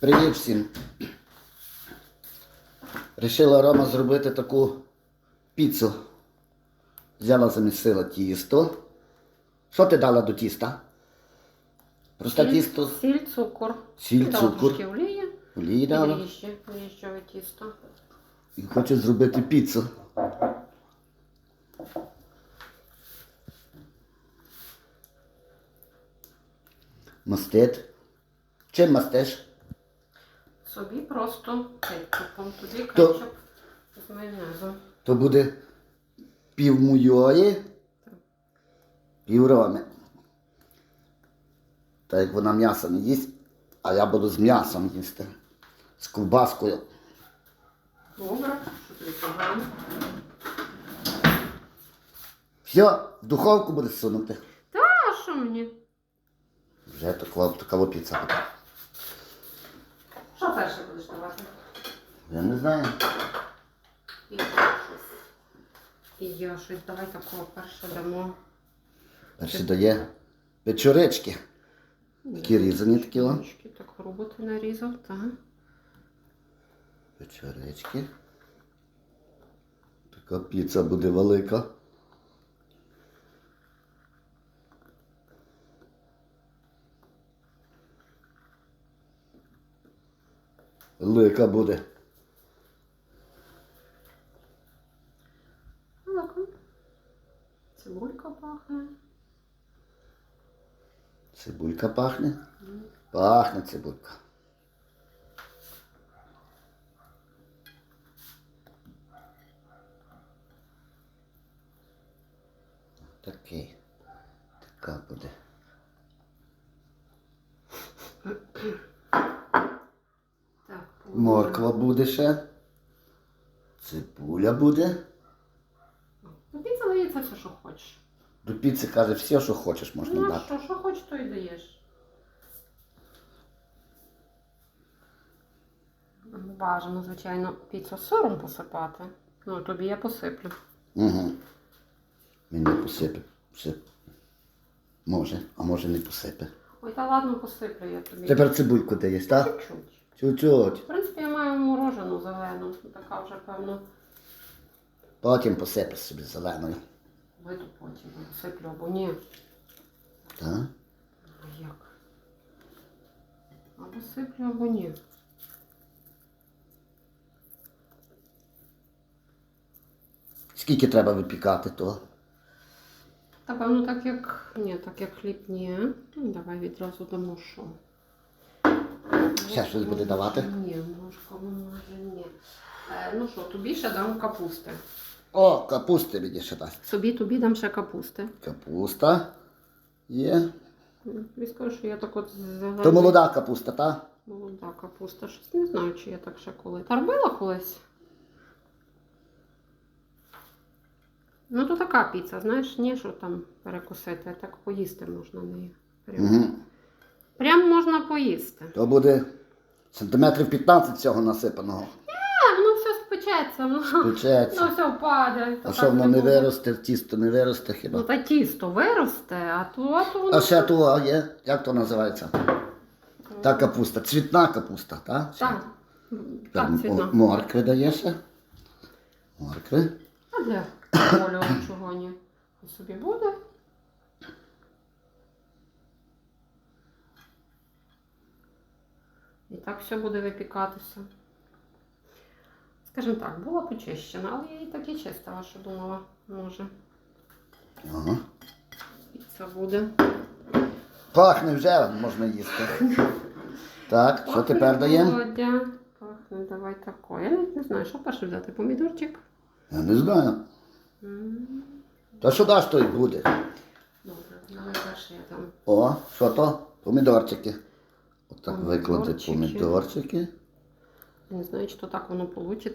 Привіт всім. Рішила Рома зробити таку піцу. Взяла замісила тісто. Що ти дала до тіста? Просто тісто Сіль, цукор. Сіль, Дала цукор. трошки олії. олії І дала. Дріжджове тісто. І хочу зробити піцу. Мастит. Чим мастиш? Собі просто кетчупом. Тоді То- кетчуп з майонезом. То буде пів моєї, пів роми. Так як вона м'ясо не їсть, а я буду з м'ясом їсти. З ковбаскою. Добре, що тобі погано. Все, в духовку буде сунути. А що мені? Вже така, така піца буде. Що перше будеш давати? Я не знаю. І я щось. І я щось. Давай такого перше дамо. Перші дає печорички. Такі різані такі о. Так грубо ти нарізав, так. Печорички. Така піца буде велика. Велика буде. Цибулька пахне. Цибулька пахне. Пахне цибулька. Такий. Така буде. Морква буде ще. Цибуля буде. Тобі це дається все, що хочеш. До піци каже, все, що хочеш, можна Ну, а дати. що, що хочеш, то і даєш. Бажано, звичайно, піцу сиром посипати. Ну, тобі я посиплю. Угу. Мені посипе. Все. Може, а може не посипе. Ой, та ладно, посиплю я тобі. Тепер цибульку даєш, так? Чуть-чуть. Чуть-чуть. В принципі, я маю морожену зелену. Така вже, певно, Потім посипеш собі зеленою. вийду потім. Посиплю або ні. Так? А як? Або сиплю, або ні. Скільки треба випікати того? Та певно, так як. Ні, так як хліб ні. Ну, Давай відразу дамо що. Ще щось буде давати? Ні, ложка може ні. Е, ну що, тобі ще дам капусти. О, капусти мені ще дасть. Собі тобі дам ще капусти. Капуста є. Тобі скажу, що я так от зелена. То молода капуста, так? Молода капуста. Щось не знаю, чи я так ще коли. Та робила колись. Ну, то така піца, знаєш, ні, що там перекусити, а так поїсти можна нею. Прям, Угу. Прям можна поїсти. То буде сантиметрів 15 цього насипаного. А, воно все спечеться, воно, Печеться. воно все впаде. А То що так воно не не буде. виросте, тісто не виросте Ну хіба? та тісто виросте, а то, а то воно. А ще того є, як то називається? Та капуста, цвітна капуста, так? Так. Так, м- цвітно. Моркви даєш? Моркви. А для кольору чого ні. Собі буде. І так все буде випікатися. Скажімо так, була почищена, але я її так і чистила, що думала, може, Ага. піца буде. Пахне вже, можна їсти. Так, що тепер даємо? Володя. Пахне, давай тако. Я навіть не знаю, що перше взяти. Помідорчик. Я не знаю. М, Та що даш, то й буде. Добре, давай перше я там. О, що то? Помідорчики. Отак виклади Помідорчики. Не знаю, чи то так воно вийде.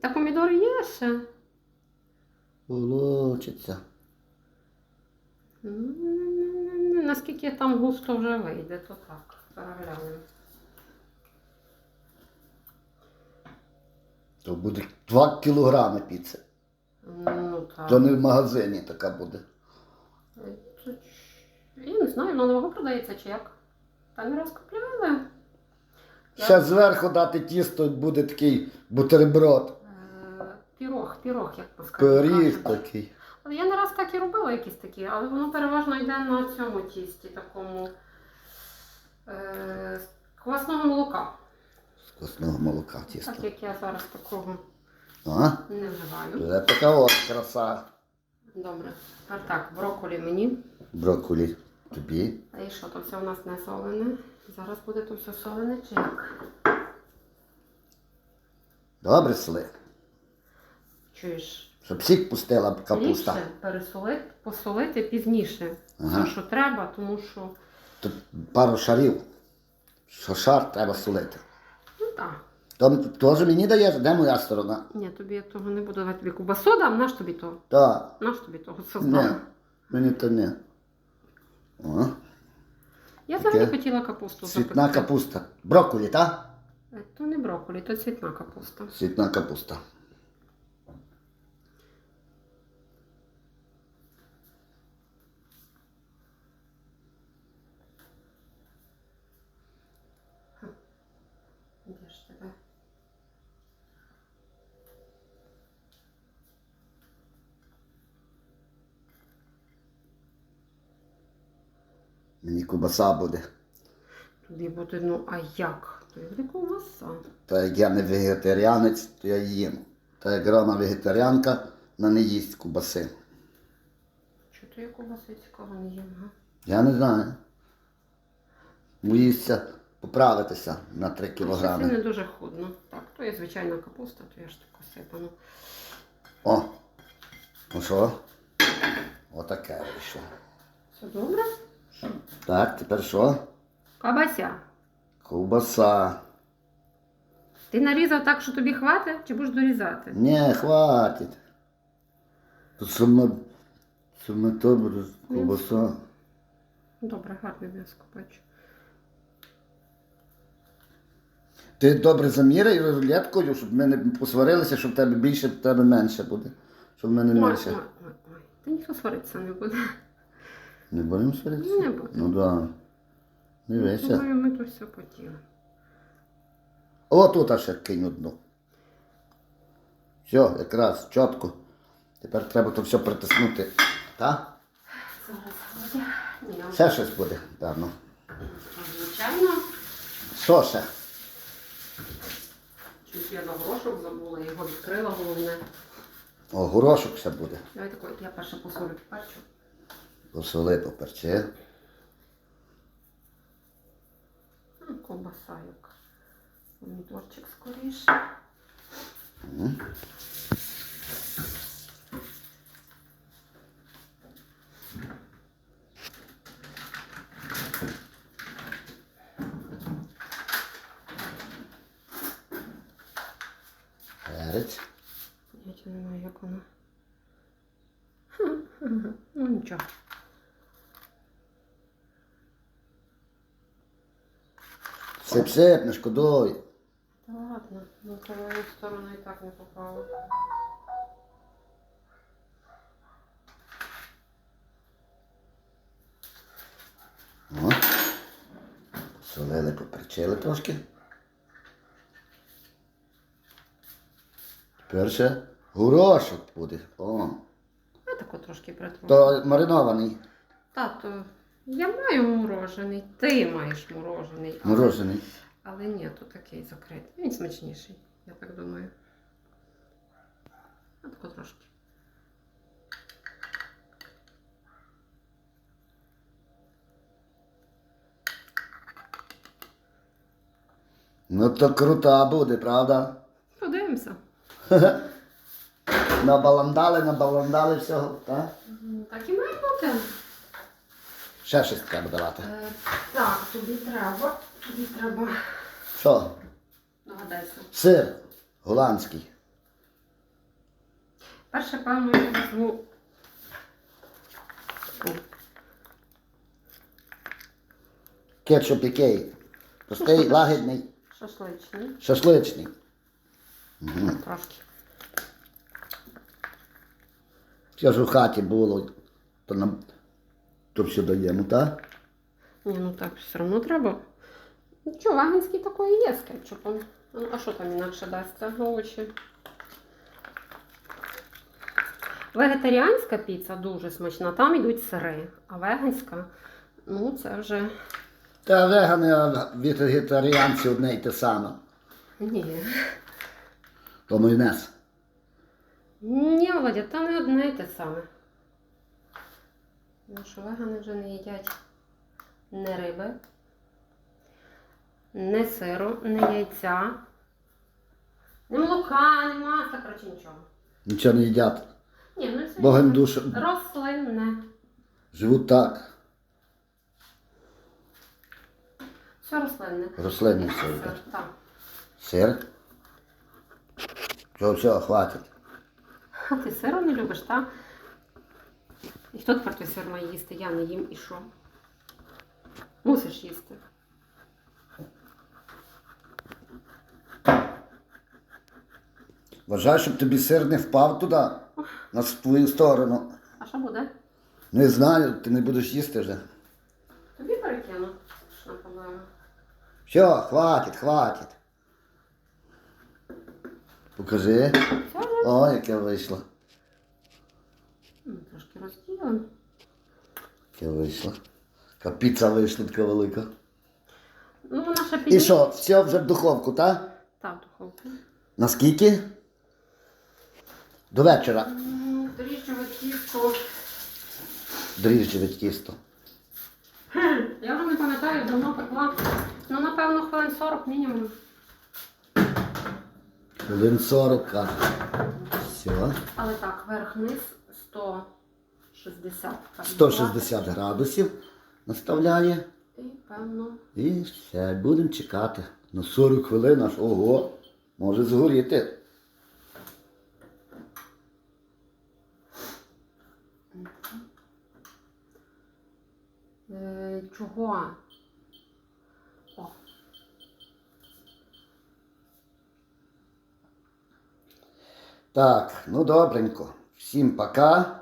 Та помідори є ще. Получиться. Наскільки там густо вже вийде, то так. Переглянемо. То буде 2 кілограми піци. Ну так. То не в магазині така буде. Я не знаю, вона на вагу продається чи як? Та не розкупляли. Ще зверху дати тісто буде такий бутерброд. Е, Пірог, пірог, як по-скажу. Пиріг такий. Але я не раз так і робила якісь такі, але воно переважно йде на цьому тісті, такому е, з квасного молока. З косного молока тісто. Так як я зараз такого А? не вживаю. Це така от краса. Добре. Тепер так, брокколі мені. Брокколі тобі. А і що, то все у нас не солене. Зараз буде то все солене чи як? Добре сли. Чуєш? Щоб сік пустила капуста. Ліпше пересолити, посолити пізніше. Ага. Все, що треба, тому що. Тут пару шарів. Що шар треба солити. Ну так. То теж мені даєш, де моя сторона? Ні, тобі я того не буду давати тобі кубасу дам, наш тобі того. Так. Наш тобі того Ні, мені то не. О, Я взагалі Таке. хотіла капусту цвітна запекти. капуста. Брокколі, так? Е, То не брокколі, то цвітна капуста. Цвітна капуста. Де ж тебе? Мені кубаса буде. Тобі буде, ну а як? То буде ковбаса. Та як я не вегетаріанець, то я їм. Та як Рома вегетаріанка, вона не їсть кубаси. Чого то я ковбаси цікаво не їм, га? Я не знаю. Боїшся поправитися на 3 Щось кілограми. не дуже худно. Так, то є звичайна капуста, то я ж таку сипану. О! Ну що? Отаке вийшло. Все добре? Так, тепер що? Кабася. Ковбаса. Ти нарізав так, що тобі хватить, чи будеш дорізати? Ні, хватить. Тут саме, саме то буде ковбаса. Добре, гарне м'ясо бачу. Ти добре заміряй рулеткою, щоб ми не посварилися, щоб в тебе більше, в тебе менше буде. Щоб в мене менше. ой, ой, ой. Та ніхто сваритися не буде. Не будемо сваритися? Не будемо. Ну так. Да. Дивися. Думаю, ми то все поділимо. О, тут аж ще кинь одну. Все, якраз, чітко. Тепер треба то все притиснути. Так? Зараз Ще щось буде, давно. звичайно. Що ще? Чуть я на горошок забула, його відкрила головне. О, горошок ще буде. Давай такой, я перше посолю перчу. Посоли, поперчи. Ну, Ковбаса як. Помідорчик скоріше. Перець. Я не знаю, як воно. Ну нічого. Сип-сип, не шкодуй. Та ладно, ну твою сторону і так не попало. О. Посолили, поперчили трошки. Тепер ще горошок буде. О. Я тако трошки притру. То маринований. Тато, я маю морожений, ти маєш морожений. але- Морожений. Але ні, то такий закритий. Він смачніший, я так думаю. А тако трошки. Ну то крута буде, правда? Подивимося. Набаландали, набаландали всього, так? Так і має бути. Ще щось треба давати. Е, так, тобі треба. Тобі треба. Що? Догадайся. Сир голландський. Перше, певно, я візьму. Кетчуп який? Простий, лагідний, Шашличний. шашличний. Угу. Трошки. Все ж у хаті було, то нам то все даємо, так? Ні, ну так, все одно треба. Ну що, веганський такий є з кетчупом. Ну, А що там інакше дасться? Овочі. Вегетаріанська піца дуже смачна, там йдуть сири. А веганська, ну це вже. Та вегани, а вегетаріанці одне й те саме. Ні. То майонез. Ні, Володя, то не одне й те саме. Тому що вегани вже не їдять не риби, не сиру, не яйця, не молока, не масла, коротше нічого. Нічого не їдять. Ні, ну це Богом душу. рослинне. Живуть так. Все рослинне. Рослинне все Сир, так. Сир. Все, все, хватить. А ти сиру не любиш, так? І хто тепер той сир має їсти? Я не їм і що? Мусиш їсти. Вважай, щоб тобі сир не впав туди, на твою сторону. А що буде? Не знаю, ти не будеш їсти вже. Тобі перекину. Що напевно. Все, хватить, хватить. Покажи. Все. О, яке вийшло. Таке вийшло. Така піца вийшла така велика. Ну, вона ще І що, все вже в духовку, так? Так, в духовку. Наскільки? До вечора. Торічного тісто. Дріжджеве тісто. Я вже не пам'ятаю, давно пекла. Ну, напевно, хвилин 40 мінімум. Хвилин 40. Все. Але так, верх-низ 100. 60 160 градусів наставляє. І певно. І все, будемо чекати. Ну 40 хвилин аж ого, може згоріти. Е, чого? Так, ну добренько. Всім пока.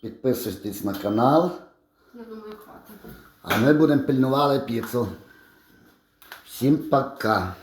Підписуйтесь на канал. я думаю, хватить. А ми будемо пильнувати піцу. Всім пока.